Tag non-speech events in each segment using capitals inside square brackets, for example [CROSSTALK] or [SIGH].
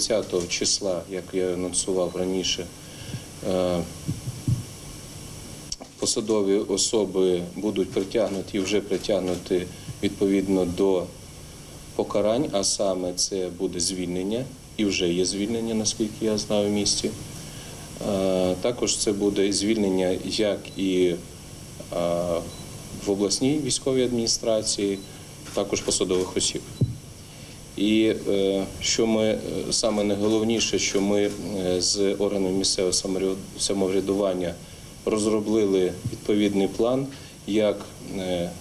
30 числа, як я анонсував раніше, е, посадові особи будуть притягнуті і вже притягнуті відповідно до покарань, а саме це буде звільнення, і вже є звільнення, наскільки я знаю, в місті. Е, Також це буде звільнення як і е, в обласній військовій адміністрації, також посадових осіб. І е, що ми е, саме найголовніше, що ми е, з органами місцевого самовряд- самоврядування розробили відповідний план, як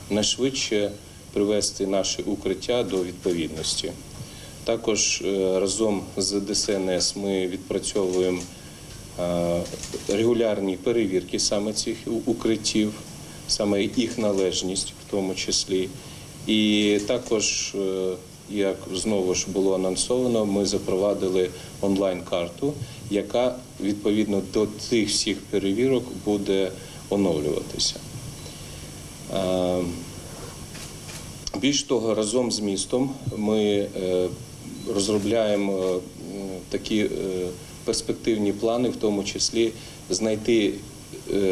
найшвидше привести наші укриття до відповідності. Також разом з ДСНС ми відпрацьовуємо регулярні перевірки саме цих укриттів, саме їх належність в тому числі. І також, як знову ж було анонсовано, ми запровадили онлайн-карту, яка відповідно до цих всіх перевірок буде оновлюватися. Е, більш того, разом з містом ми е, розробляємо е, такі перспективні плани, в тому числі знайти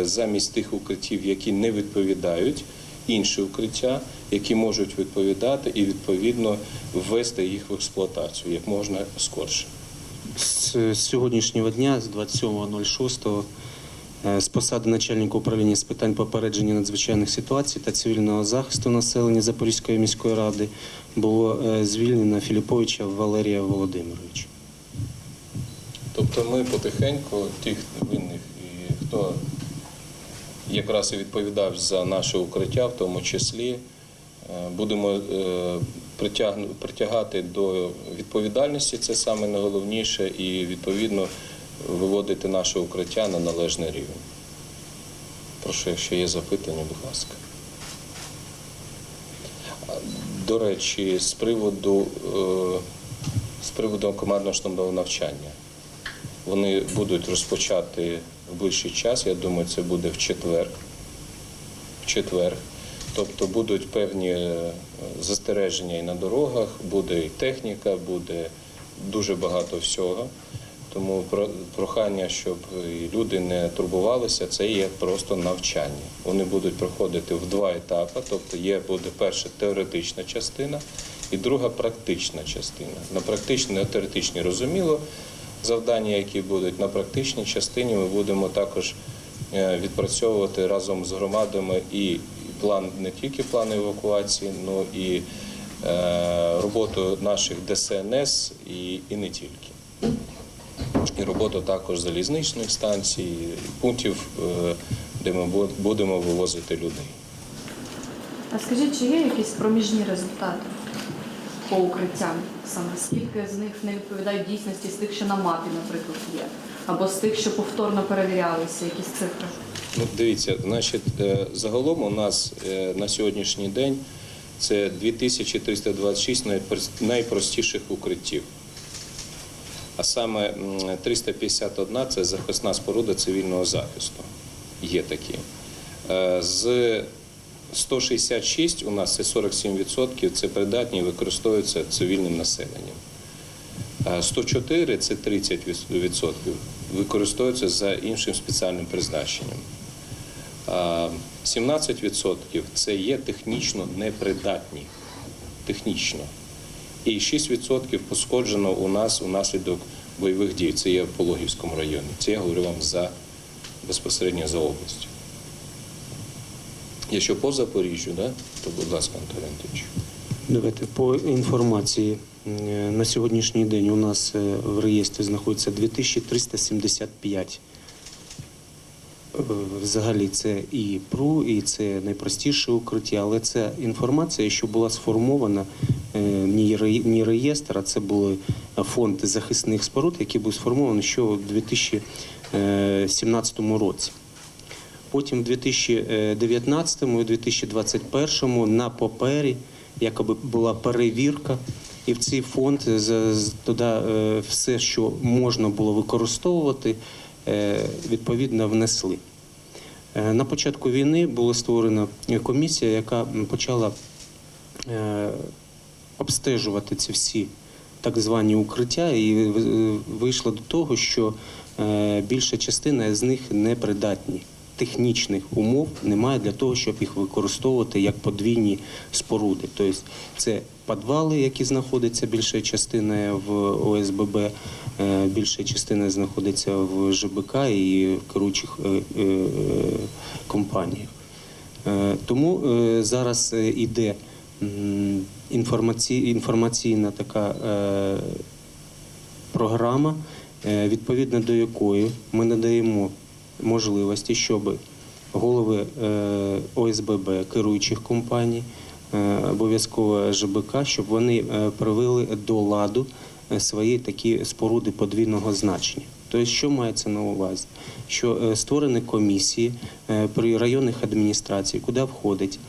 замість тих укриттів, які не відповідають, інші укриття, які можуть відповідати, і відповідно ввести їх в експлуатацію як можна скорше. З сьогоднішнього дня, з 27.06, е, з посади начальника управління з питань попередження надзвичайних ситуацій та цивільного захисту населення Запорізької міської ради було е, звільнено Філіповича Валерія Володимировича. Тобто ми потихеньку, тих винних і хто якраз і відповідав за наше укриття, в тому числі, е, будемо е, притягати до відповідальності, це саме найголовніше, і відповідно виводити наше укриття на належний рівень. Прошу, якщо є запитання, будь ласка. До речі, з приводу, е, з приводу командного штабного навчання. Вони будуть розпочати в ближчий час. Я думаю, це буде в четвер. В четвер. Тобто будуть певні е, застереження і на дорогах, буде і техніка, буде дуже багато всього. Тому прохання, щоб люди не турбувалися, це є просто навчання. Вони будуть проходити в два етапи. Тобто є буде перша теоретична частина і друга практична частина. На практичній, на теоретичній розуміло завдання, які будуть на практичній частині, ми будемо також е, відпрацьовувати разом з громадами і план не тільки план евакуації, але і е, роботу наших ДСНС і, і не тільки. І роботу також залізничних станцій, пунктів, е, де ми будемо вивозити людей. А скажіть, чи є якісь проміжні результати по укриттям? Саме скільки з них не відповідають дійсності з тих, що на мапі, наприклад, є, або з тих, що повторно перевірялися, якісь цифри? Ну, дивіться, значить, е, загалом у нас е, на сьогоднішній день це 2326 найпрос- найпростіших укриттів. А саме 351 це захисна споруда цивільного захисту. Є такі. Е, З 166 у нас це 47%, це придатні використовуються цивільним населенням. 104 це 30% використовуються за іншим спеціальним призначенням. 17% це є технічно непридатні. Технічно. І 6% пошкоджено у нас унаслідок бойових дій. Це є в Пологівському районі. Це я говорю вам за безпосередньо за областю. Якщо по Запоріжжю, да, то будь ласка, Антон Леонтович. Давайте по інформації. Е, На сьогоднішній день у нас е, в реєстрі знаходиться 2375. Е, Взагалі це і ПРУ, і це найпростіше укриття, але це інформація, що була сформована не реєстр, а це були фонд захисних споруд, який був сформований ще у 2017 році. Потім в 2019 і 2021 на папері якоби була перевірка, і в цей фонд туди е, все, що можна було використовувати, е, відповідно внесли. Е, На початку війни була створена комісія, яка почала обстежувати ці всі так звані укриття, і вийшло до того, що більша частина з них непридатні. Технічних умов немає для того, щоб їх використовувати як подвійні споруди. Тобто це підвали, які знаходяться більша частина в ОСББ, е, більша частина знаходиться в ЖБК і в керуючих е, е, компаніях. Тому зараз іде інформаційна така програма, відповідно до якої ми надаємо можливості, щоб голови е, ОСББ, керуючих компаній, е, обов'язково ЖБК, щоб вони е, привели до ладу свої такі споруди подвійного значення. Тобто, що мається на увазі? Що створені комісії при районних адміністраціях, куди входить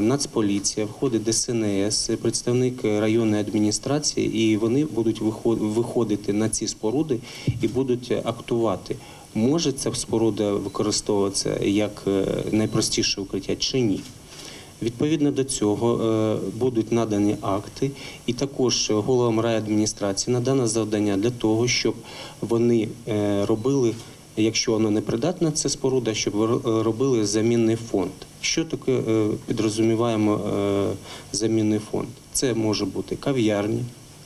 Нацполіція, входить ДСНС, представник районної адміністрації, і вони будуть виход- виходити на ці споруди і будуть актувати. Може ця споруда використовуватися як е, найпростіше укриття чи ні? Відповідно до цього е, будуть надані акти, і також головам райадміністрації надано завдання для того, щоб вони е, робили, якщо воно не придатна, це споруда, щоб робили замінний фонд. Що таке підрозуміваємо замінний фонд? Це може бути кав'ярні,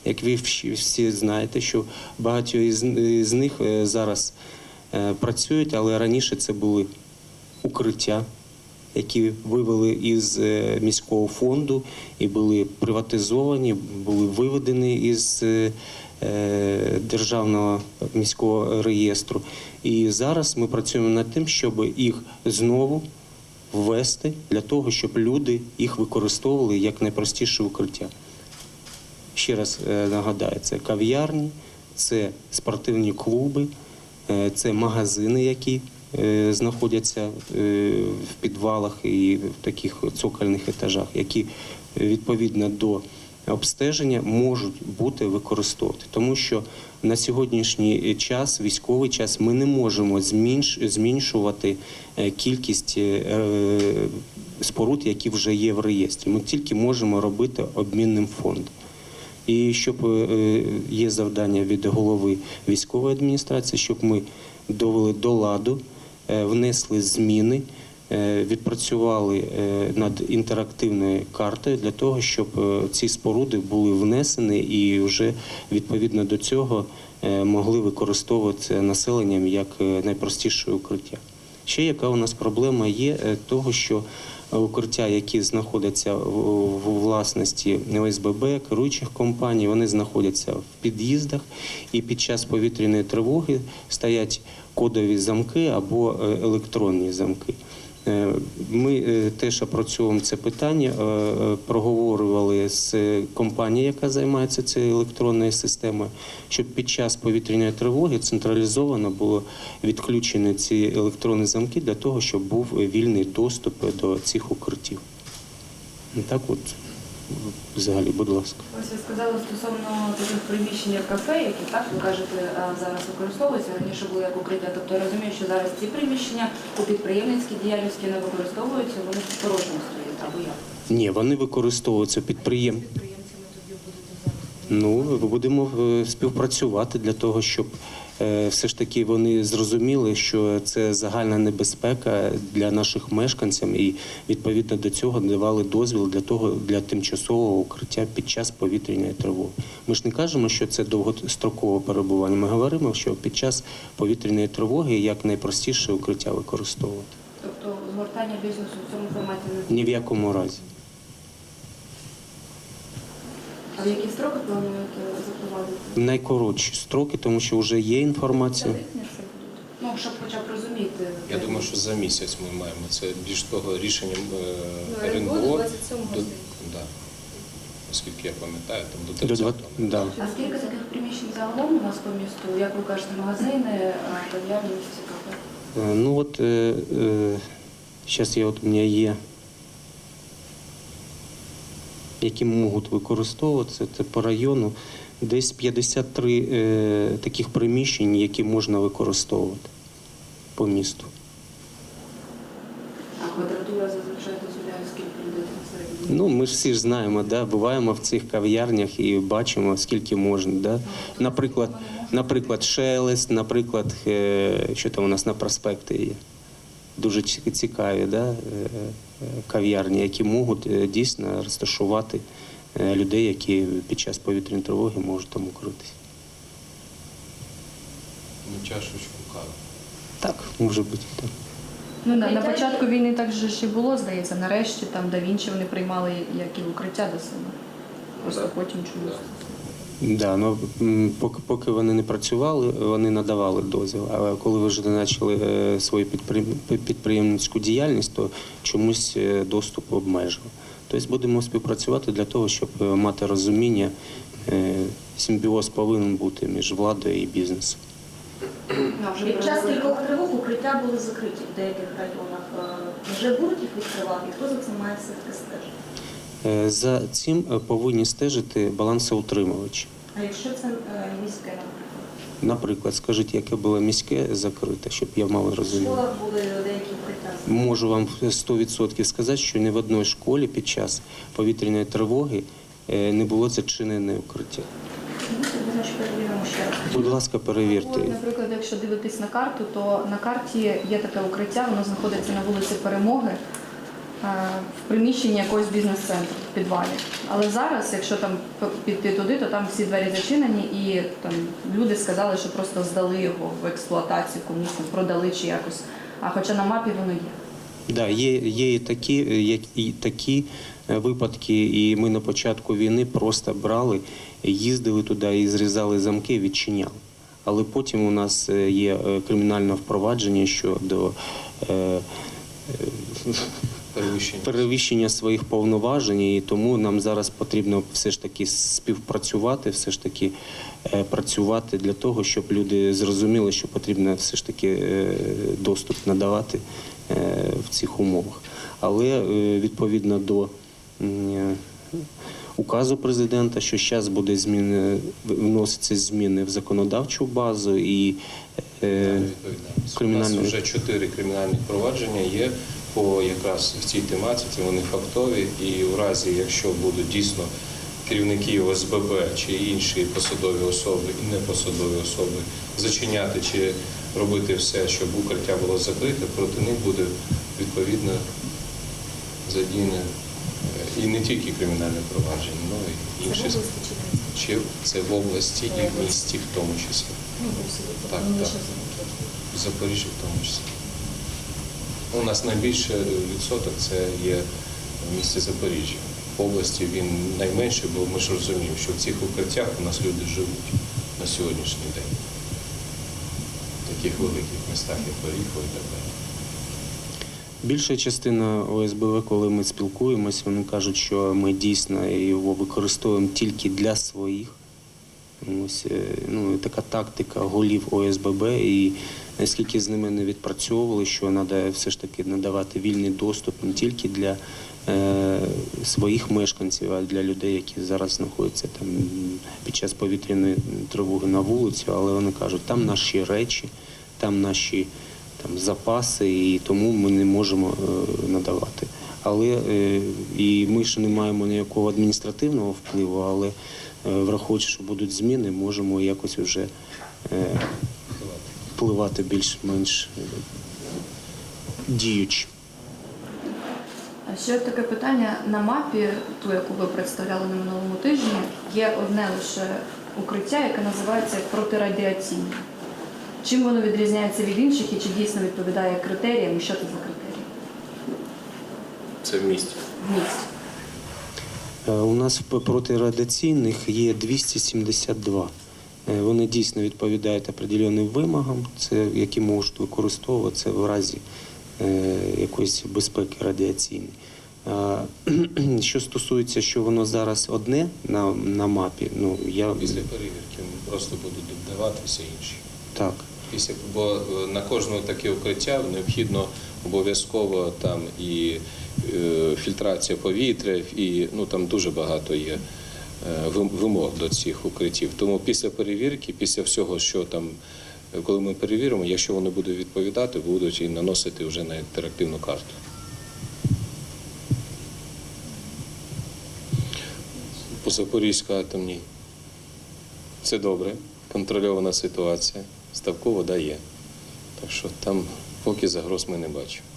як ви всі- знаєте, що багато із них зараз працюють, але раніше це були укриття які вивели із е, міського фонду і були приватизовані, були виведені із е, е, державного міського реєстру. І зараз ми працюємо над тим, щоб їх знову ввести для того, щоб люди їх використовували як найпростіше укриття. Ще раз е, нагадаю, це кав'ярні, це спортивні клуби, е, це магазини, які е, знаходяться е, в підвалах і в таких цокольних етажах, які е, відповідно до обстеження можуть бути використовувати. Тому що на сьогоднішній час, військовий час, ми не можемо е, кількість е, споруд, які вже є в реєстрі. Ми тільки можемо робити обмінним фондом. І щоб е, є завдання від голови військової адміністрації, щоб ми довели до ладу, е, внесли зміни, е, відпрацювали е, над інтерактивною картою для того, щоб е, ці споруди були внесені і вже відповідно до цього е, могли використовуватися населенням як е, найпростіше укриття. Ще яка у нас проблема є е, того, що укриття, які знаходяться в в власності ОСББ, керуючих компаній, вони знаходяться в під'їздах, і під час повітряної тривоги стоять кодові замки або е, електронні замки. Е, Ми е, теж опрацьовуємо це питання, е, проговорювали з компанією, яка займається цією електронною системою, щоб під час повітряної тривоги централізовано було відключені ці електронні замки для того, щоб був вільний доступ до цих укриттів. Так от, взагалі, будь ласка. Ось ви сказали стосовно таких приміщень як кафе, які так ви кажете зараз використовуються. Раніше були як укриття. Тобто я розумію, що зараз ці приміщення у підприємницькій діяльності не використовуються, вони в порожньому стоять або як? Ні, вони використовуються підприєм. Підприємцями тоді будете зараз. Ну, будемо е, співпрацювати для того, щоб все ж таки вони зрозуміли, що це загальна небезпека для наших мешканців, і відповідно до цього давали дозвіл для того для тимчасового укриття під час повітряної тривоги. Ми ж не кажемо, що це довгострокове перебування. Ми говоримо, що під час повітряної тривоги як найпростіше укриття використовувати. Тобто згортання бізнесу в цьому форматі не Ні в якому разі. А в які строки плануєте запровадити? Найкоротші строки, тому що вже є інформація. Ну, щоб хоча б розуміти. Я думаю, що за місяць ми маємо це більш того рішенням е, Ну, РНБО до 27 до- грудня. да. Оскільки я пам'ятаю, там до До 30 два- да. А скільки таких приміщень загалом у нас по місту? Як ви кажете, магазини, а, кав'ярні, всі кафе? Е, Ну от е, е, зараз я от у мене є, які можуть використовуватися, це по району десь 53 е, таких приміщень, які можна використовувати по місту. А квадратура зазвичай дозволяє скільки людей? Ну, ми ж всі ж знаємо, да, буваємо в цих кав'ярнях і бачимо, скільки можна. Да. Наприклад, наприклад, шелест, наприклад, е, що там у нас на проспекті є. Дуже цікаві да, е, е, кав'ярні, які можуть е, дійсно розташувати людей, які під час повітряної тривоги можуть там укритися. Ну, чашечку кави. Так, може бути так. Ну, на, на початку війни так же ж і було, здається. Нарешті там да Вінчі вони приймали як і укриття до себе. Просто Так. потім чомусь. Да, ну поки, поки вони не працювали, вони надавали дозвіл. А коли ви вже почали е, свою підприємницьку діяльність, то чомусь е, доступ обмежили. Тобто будемо співпрацювати для того, щоб е, мати розуміння. Симбіоз повинен бути між владою і бізнесом. Під час кількох тривог укриття були закриті в деяких районах. Вже будуть їх відкривати? Хто за цим має все-таки стежити? Е, За цим е, повинні стежити балансоутримувачі. А якщо це е, міське, наприклад? Наприклад, скажіть, яке було міське закрите, щоб я мав В розуміння. школах були деякі укриття. Можу вам 100% сказати, що ні в одній школі під час повітряної тривоги не було зачинене укриття. Будь ласка, перевірте. Наприклад, якщо дивитись на карту, то на карті є таке укриття, воно знаходиться на вулиці Перемоги в приміщенні якогось бізнес-центру в підвалі. Але зараз, якщо там піти туди, то там всі двері зачинені, і там люди сказали, що просто здали його в експлуатацію комусь продали чи якось. А хоча на мапі воно є. Да, є, є і такі, е, як і такі е, випадки, і ми на початку війни просто брали, їздили туди і зрізали замки, відчиняли. Але потім у нас е, є е, кримінальне впровадження щодо е, е, Перевищення. перевищення своїх повноважень, і тому нам зараз потрібно все ж таки співпрацювати, все ж таки е, працювати для того, щоб люди зрозуміли, що потрібно все ж таки е, доступ надавати е, в цих умовах. Але е, відповідно до е, указу президента, що зараз буде зміни, вносяться зміни в законодавчу базу і е, відповідальність. У кримінальної- нас вже чотири кримінальні провадження є по якраз в цій тематиці. Вони фактові, і в разі, якщо будуть дійсно керівники ОСББ чи інші посадові особи і непосадові особи зачиняти чи робити все, щоб укриття було закрите, проти них буде відповідно задіяне е, і не тільки кримінальне провадження, але й інші чи це в області і в місті в тому числі. Так, так. В Запоріжжі в тому числі. У нас найбільше відсоток це є в місті Запоріжжя. В області він найменший, бо ми ж розуміємо, що в цих укриттях у нас люди живуть на сьогоднішній день. В таких великих містах, як Оріхово і так далі. Більша частина ОСБВ, коли ми спілкуємось, вони кажуть, що ми дійсно його використовуємо тільки для своїх. Ось е, ну, така тактика голів ОСББ, і наскільки з ними не відпрацьовували, що треба все ж таки надавати вільний доступ не тільки для е, своїх мешканців, а для людей, які зараз знаходяться там під час повітряної тривоги на вулицю, але вони кажуть, там наші речі, там наші там запаси, і тому ми не можемо е, надавати. Але е, і ми ж не маємо ніякого адміністративного впливу, але е, враховуючи, що будуть зміни, можемо якось вже е, впливати більш-менш е, діючи. Ще таке питання на мапі, ту, яку ви представляли на минулому тижні, є одне лише укриття, яке називається протирадіаційне. Чим воно відрізняється від інших і чи дійсно відповідає критеріям, і що це за критерії Це в місті. в місті? Е, У нас в протирадіаційних є 272. Е, Вони дійсно відповідають определеним вимогам, це, які можуть використовуватися в разі е, якоїсь безпеки радіаційної. [CLEARS THROAT] Що стосується, що воно зараз одне на, на мапі, ну я Після перевірки просто будуть додаватися інші. так. Після, бо е, на кожне таке укриття необхідно обов'язково там і е, фільтрація повітря, і ну там дуже багато є вимог до цих укриттів. Тому після перевірки, після всього, що там, е, коли ми перевіримо, якщо вони будуть відповідати, будуть і наносити вже на інтерактивну карту. По Запорізькій атомній це добре, контрольована ситуація. Ставкова вода є. Так що там поки загроз ми не бачимо.